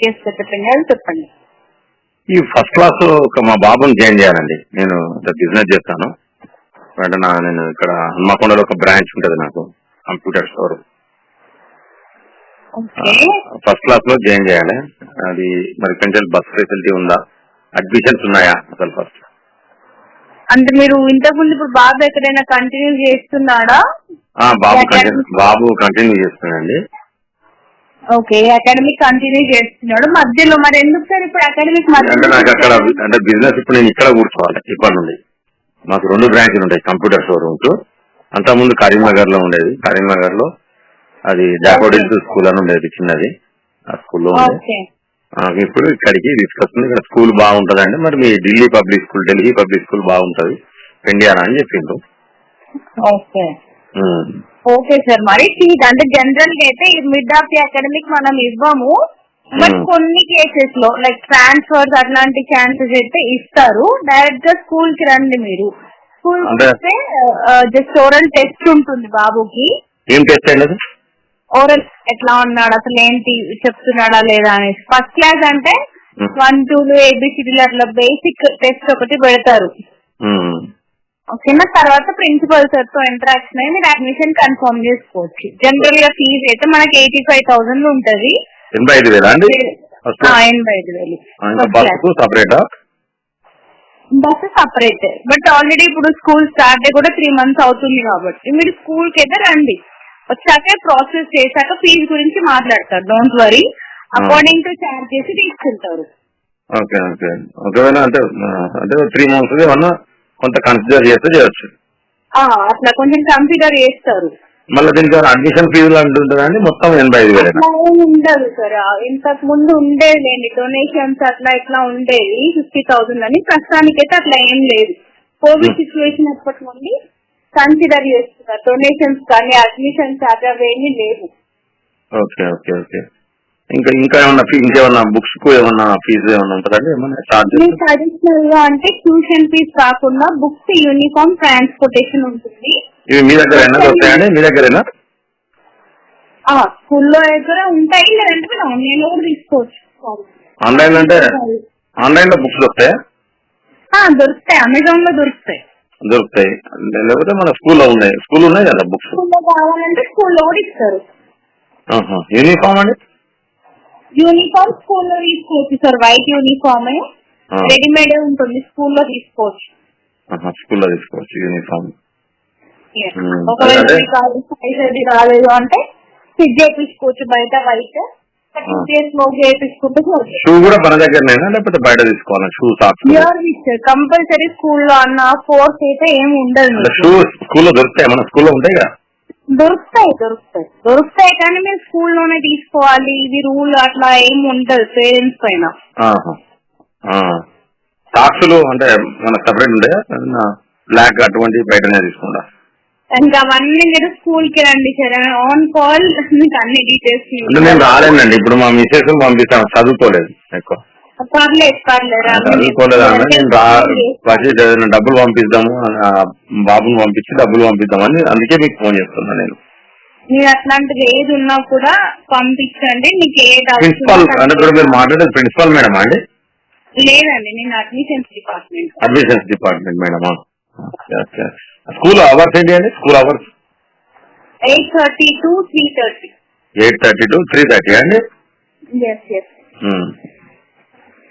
Details చెప్పండి చెప్పండి. ఈ ఫస్ట్ క్లాస్ ఒక మా బాబుని జాయిన్ చేయాలండి. నేను బిజినెస్ చేస్తాను. అంటే నా నేను ఇక్కడ హన్మకొండలో ఒక బ్రాంచ్ ఉంటది నాకు కంప్యూటర్ స్టోర్ ఫస్ట్ క్లాస్లో జాయిన్ చేయాలి. అది మరి కొంచెం బస్ ఫెసిలిటీ ఉందా? అడ్మిషన్స్ ఉన్నాయా అసలు ఫస్ట్ అంటే మీరు ఇంతకు ముందు ఇప్పుడు బాబు ఎక్కడైనా కంటిన్యూ చేస్తున్నాడా? బాబు బాబు కంటిన్యూ చేస్తున్నాడండి. ఓకే అకాడమిక్ కంటిన్యూ చేస్తున్నాడు. మధ్యలో మరి ఎందుకు సార్ ఇప్పుడు అకాడమిక్ అంటే నాకు అక్కడ అంటే బిజినెస్ ఇప్పుడు నేను ఇక్కడ కూర్చోవాలి ఇప్పటి నుండి. మాకు రెండు బ్రాంచ్లు ఉంటాయి కంప్యూటర్ షోరూమ్స్ అంతకుముందు కరీంనగర్లో ఉండేది. కరీంనగర్లో అది జాకోడిల్స్ స్కూల్ అని ఉండేది చిన్నది. ఆ స్కూల్లో ఇప్పుడు ఇక్కడికి తీసుకొస్తుంది. ఇక్కడ స్కూల్ బాగుంటదండి. మరి మీ Delhi public school Delhi public school బాగుంటది. పెండియానా అని చెప్పిండ్రు. ఓకే సార్ మరి ఫీజ్ అంటే జనరల్గా అయితే మిడ్ ఆఫ్ ది అకాడమిక్ మనం ఇవ్వము బట్ Hmm. కొన్ని కేసెస్లో లైక్ ట్రాన్స్ఫర్స్ అట్లాంటి ఛాన్సెస్ అయితే ఇస్తారు డైరెక్ట్గా స్కూల్కి రండి మీరు స్కూల్ వస్తే జస్ట్ ఓరల్ టెస్ట్ ఉంటుంది బాబుకి ఏం టెస్ట్ అండి ఓరల్ ఎట్లా ఉన్నాడు అసలు ఏంటి చెప్తున్నాడా లేదా అనేసి ఫస్ట్ క్లాస్ అంటే Hmm. వన్ టూ ఏబిసిడీలు అట్లా బేసిక్ టెస్ట్ ఒకటి పెడతారు. ఓకేనా తర్వాత ప్రిన్సిపల్ సార్తో ఇంటరాక్షన్ అయ్యి మీరు అడ్మిషన్ కన్ఫర్మ్ చేసుకోవచ్చు. జనరల్గా ఫీజు అయితే మనకి ఎయిటీ ఫైవ్ థౌసండ్ ఉంటది. ఎనభై ఐదు వేలా అండి? ఎనభై ఐదు వేలు. సపరేటా బస్ సపరేట్ బట్ ఆల్రెడీ ఇప్పుడు స్కూల్ స్టార్ట్ అయ్యి కూడా త్రీ మంత్స్ అవుతుంది కాబట్టి మీరు స్కూల్కి అయితే రండి. వచ్చాక ప్రాసెస్ చేశాక ఫీజు గురించి మాట్లాడతారు. Don't worry according to charge చేసి తీసుకుంటారు ఓకే ఓకే. ఒకవేళ అంటే అంటే త్రీ మంత్స్ ఏమన్నా కొంత కన్సిడర్ చేస్తే చేయొచ్చు. అట్లా కొంచెం కన్సిడర్ చేస్తారు. మళ్ళీ దీనికి అడ్మిషన్ ఫీజులు అంటుంటుందా అండి? మొత్తం ఎనభై ఐదు ఏం ఉండదు సార్. ఇంతకు ముందు ఉండేది డొనేషన్స్ అట్లా ఇట్లా ఉండేది ఫిఫ్టీ థౌసండ్ అని. ప్రస్తుతానికైతే అట్లా ఏం లేదు. కోవిడ్ సిచ్యువేషన్ అప్పటి నుండి కన్సిడర్ చేస్తున్నారు. డొనేషన్స్ కానీ అడ్మిషన్స్ అవి అవేమీ లేవు. Okay okay okay. ఇంకా ఇంకా ఏమన్నా ఫీ ఇంకేమన్నా బుక్స్కు ఏమన్నా ఫీజు ఏమన్నా ఉంటుందండి? ఏమన్నా చార్జెస్ అడిషనల్గా అంటే ట్యూషన్ ఫీజ్ కాకుండా బుక్స్ యూనిఫామ్ ట్రాన్స్పోర్టేషన్ ఉంటుంది. ఇవి మీ దగ్గరేనా దొరుకుతాయండి మీ దగ్గరేనా ఆ స్కూల్లో దగ్గర ఉంటాయి లేదంటే మీరు ఆన్లైన్లో కూడా తీసుకోవచ్చు. ఆన్లైన్ అంటే ఆన్లైన్లో బుక్స్ దొరుకుతాయా? దొరుకుతాయి. అమెజాన్లో దొరుకుతాయి. దొరుకుతాయి. లేకపోతే మన స్కూల్లో ఉన్నాయి. స్కూల్ ఉన్నాయి కదా బుక్స్ స్కూల్లో కావాలంటే స్కూల్లో కూడా ఇస్తారు. యూనిఫామ్ అండి? యూనిఫామ్ స్కూల్లో తీసుకోవచ్చు సార్ వైట్ యూనిఫామ్. రెడీమేడ్ ఉంటుంది స్కూల్లో తీసుకోవచ్చు. స్కూల్లో తీసుకోవచ్చు యూనిఫామ్. Hmm. ఒకవేళ సైజ్ రాలేదు అంటే ఫిట్ చేయించుకోవచ్చు బయట వైట్. షూ కూడా మన దగ్గరనేనా? లేకపోతే బయట తీసుకోవాలా? షూ సాక్స్ కంపల్సరీ స్కూల్లో అన్న ఫోర్స్ అయితే ఏమి ఉండదు. షూ స్కూల్లో దొరుకుతాయి? మన స్కూల్లో ఉంటాయి కదా దొరుకుతాయి దొరుకుతాయి. దొరుకుతాయి కానీ మీరు స్కూల్లోనే తీసుకోవాలి. ఇది రూల్ అట్లా ఏమి ఉండదు పేరెంట్స్ పైన. సాక్సులు అంటే మన సపరేట్ ఉంటాయా బ్లాక్ అటువంటి బయటనే తీసుకుంటా? ఇంకా అవన్నీ మీరు స్కూల్కి రండి సార్. ఆన్ కాల్ మీకు అన్ని డీటెయిల్స్ నేను రాలేనండి. ఇప్పుడు మా మిసెస్ పంపిస్తాను. చదువుకోలేదు ఎక్కువ. పర్లేదు పర్లేదు రండి. చదువుకోలేదు అన్న? నేను డబ్బులు పంపిద్దాము బాబుని పంపించి డబ్బులు పంపిద్దామని అందుకే మీకు ఫోన్ చేస్తున్నా నేను. మీరు అట్లాంటిది ఏది ఉన్నా కూడా పంపించండి మీకు ఏ ప్రిన్సిపాల్ అంటే ఇప్పుడు మీరు మాట్లాడేది ప్రిన్సిపాల్ మేడం అండి? లేదండి నేను అడ్మిషన్స్ డిపార్ట్మెంట్. అడ్మిషన్స్ డిపార్ట్మెంట్ మేడమా స్కూల్ అవర్స్ ఏంటి అండి? School hours eight thirty to three thirty. Eight thirty to three thirty అండి? ఉమ్.